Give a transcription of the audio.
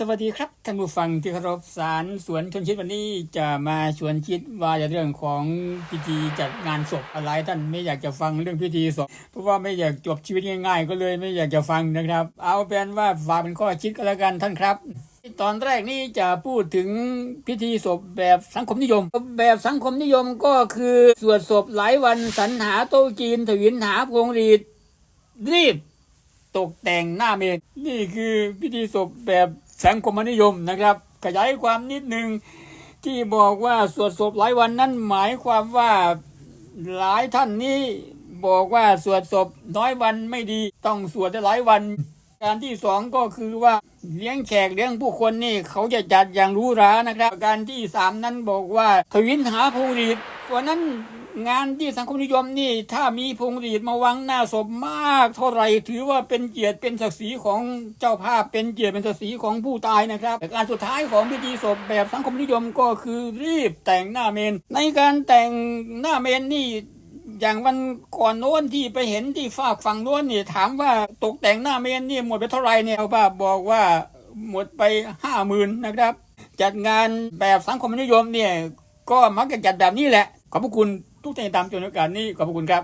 สวัสดีครับท่านผู้ฟังที่เคารพสารสวนชวนชิดวันนี้จะมาชวนคิดว่าจะเรื่องของพิธีจัดงานศพอะไรท่านไม่อยากจะฟังเรื่องพิธีศพเพราะว่าไม่อยากจบชีวิตง่ายๆ ก็เลยไม่อยากจะฟังนะครับ เอาเป็นว่าฝากเป็นข้อคิดก็แล้วกันท่านครับ ตอนแรกนี่จะพูดถึงพิธีศพแบบสังคมนิยม แบบสังคมนิยมก็คือสวดศพหลายวันสรรหาโต๊ะจีนถวินหาพวงหรีดรีบ ตกแต่งหน้าเมนนี่คือพิธีศพแบบ สังคมนิยมนะครับ ขยายความนิดนึงที่บอกว่าสวดศพหลายวันนั้นหมายความว่าหลายท่านนี้บอกว่าสวดศพน้อยวันไม่ดีต้องสวดหลายวัน การที่สองก็คือว่าเลี้ยงแขกเลี้ยงผู้คนนี่เขาจะจัดอย่างหรู้รานะครับ การที่สามนั้นบอกว่าทวินหาพวงหรีดวันนั้น งานที่สังคมนิยมนี่ ถ้ามีพวงหรีดมาวางหน้าศพมาก เท่าไหร่ถือว่าเป็นเกียรติเป็นศักดิ์ศรีของเจ้าภาพเป็นเกียรติเป็นศักดิ์ศรีของผู้ตายนะครับแต่การสุดท้ายของพิธีศพแบบสังคมนิยมก็คือรีบแต่งหน้าเมน ในการแต่งหน้าเมนนี่อย่างวันก่อนโน้นที่ไปเห็นที่ฝากฝั่งโน้นนี่ถามว่าตกแต่งหน้าเมนนี่หมดไปเท่าไหร่เนี่ยเอาป้าบอกว่าหมดไปห้าหมื่นนะครับ จัดงานแบบสังคมนิยมเนี่ยก็มักจะจัดแบบนี้แหละ ขอบพระคุณทุกท่านตามจนโอกาสนี้ขอบคุณครับ